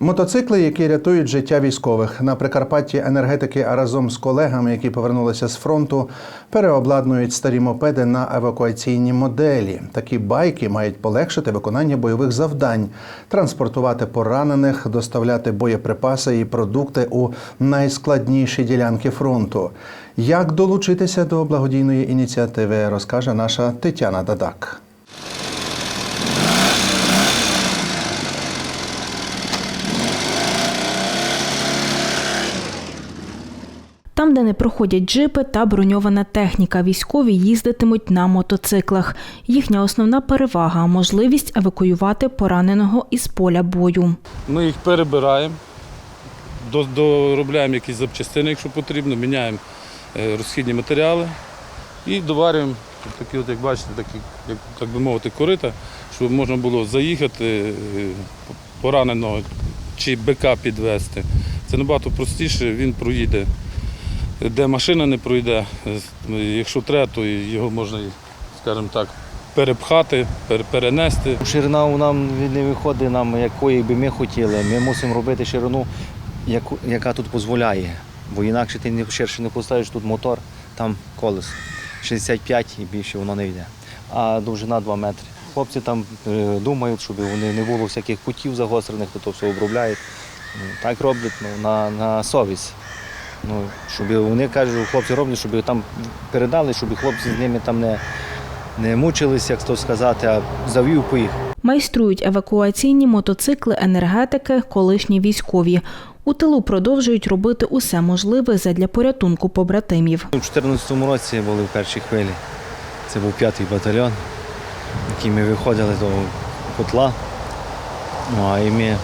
Мотоцикли, які рятують життя військових на Прикарпатті енергетики разом з колегами, які повернулися з фронту, переобладнують старі мопеди на евакуаційні моделі. Такі байки мають полегшити виконання бойових завдань, транспортувати поранених, доставляти боєприпаси і продукти у найскладніші ділянки фронту. Як долучитися до благодійної ініціативи, розкаже наша Тетяна Дадак. Де не проходять джипи та броньована техніка, військові їздитимуть на мотоциклах. Їхня основна перевага можливість евакуювати пораненого із поля бою. Ми їх перебираємо, доробляємо якісь запчастини, якщо потрібно, міняємо е, розхідні матеріали і доварюємо такі, от, як бачите, такі, як, так би мовити, корита, щоб можна було заїхати е, пораненого чи бика підвести. Це набагато простіше, він проїде. Де машина не пройде, е, якщо треба, то його можна, скажімо так, перепхати, перенести. Ширина нам не виходить нам, якої би ми хотіли. Ми мусимо робити ширину, яка тут дозволяє. Бо інакше ти ширше не поставиш тут мотор, там колесо. 65 і більше воно не йде. А довжина 2 метри. Хлопці там е, думають, щоб вони не було всяких кутів загострених, то все обробляють. Ну, так роблять ну, на, на совість. Ну, щоб вони кажуть, хлопці роблять, щоб там передали, щоб хлопці з ними там не, не мучились, як то сказати, а завів поїхав. Майструють евакуаційні мотоцикли енергетики, колишні військові. У тилу продовжують робити усе можливе задля порятунку побратимів. У 2014 році були в першій хвилі. Це був п'ятий батальйон, який ми виходили до котла. Ну, а і ми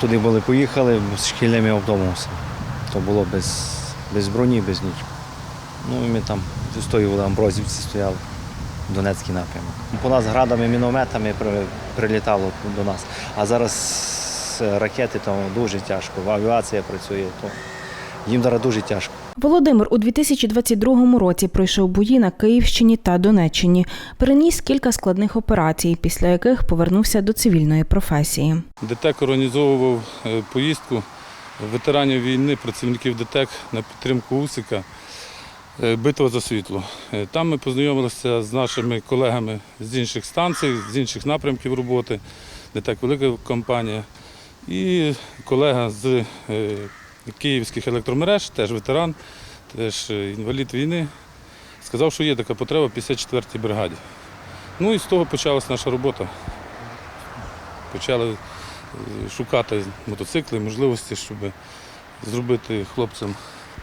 туди були поїхали з шкільними автобусами. То було без, без броні, без нічого. Ну і ми там стояли в Амброзівці стояли, Донецький напрямок. По нас градами, мінометами прилітало до нас. А зараз е, ракети то дуже тяжко, авіація працює, то їм зараз дуже тяжко. Володимир у 2022 році пройшов бої на Київщині та Донеччині. Переніс кілька складних операцій, після яких повернувся до цивільної професії. ДТЕК організовував е, поїздку ветеранів війни, працівників ДТЕК на підтримку Усика е, Битва за світло. Е, Там ми познайомилися з нашими колегами з інших станцій, з інших напрямків роботи. ДТЕК велика компанія. І колега з е, київських електромереж, теж ветеран, теж інвалід війни, сказав, що є така потреба в 54-й бригаді. Ну і з того почалася наша робота. Почали шукати мотоцикли, можливості, щоб зробити хлопцям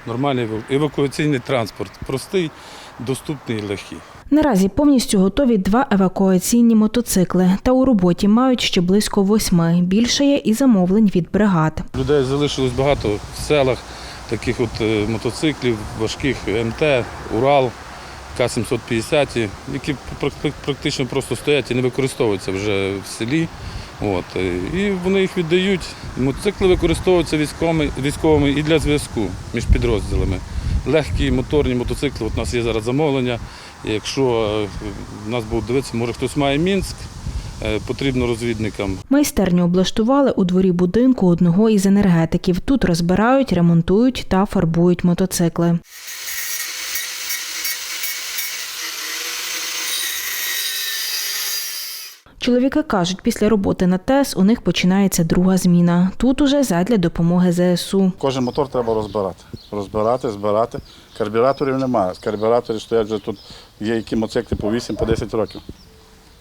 нормальний евакуаційний транспорт. Простий, доступний і легкий. Наразі повністю готові два евакуаційні мотоцикли, та у роботі мають ще близько восьми. Більше є і замовлень від бригад. Людей залишилось багато в селах таких от е, мотоциклів, важких МТ, Урал, К-750, які практично просто стоять і не використовуються вже в селі. От. е, І вони їх віддають. Мотоцикли використовуються військовими, військовими і для зв'язку між підрозділами. Легкі моторні мотоцикли, от у нас є зараз замовлення. Якщо е, нас будуть дивитися, може хтось має Мінськ, е, потрібно розвідникам. Майстерню облаштували у дворі будинку одного із енергетиків. Тут розбирають, ремонтують та фарбують мотоцикли. Чоловіки кажуть, після роботи на ТЕС у них починається друга зміна. Тут уже задля допомоги ЗСУ. Кожен мотор треба розбирати. Розбирати, збирати. Карбюраторів немає. Карбюратори стоять вже тут, є які мотоцикли по 8-10 років.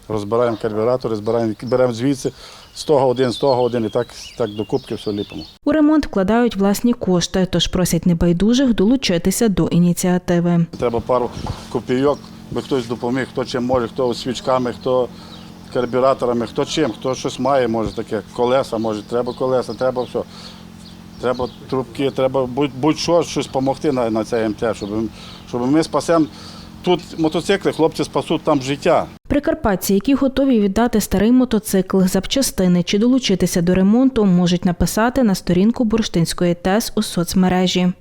Розбираємо карбюратори, збираємо, беремо звідси, з того один, з того один і так, так до кубки все ліпимо. У ремонт вкладають власні кошти, тож просять небайдужих долучитися до ініціативи. Треба пару копійок, би хтось допоміг, хто чим може, хто свічками, хто карбюраторами, хто чим, хто щось має, може таке, колеса, може, треба колеса, треба все. Треба трубки, треба будь- будь-що щось допомогти на, на цей МТ, щоб, щоб ми спасемо тут мотоцикли, хлопці спасуть там життя. Прикарпатці, які готові віддати старий мотоцикл, запчастини чи долучитися до ремонту, можуть написати на сторінку Бурштинської ТЕС у соцмережі.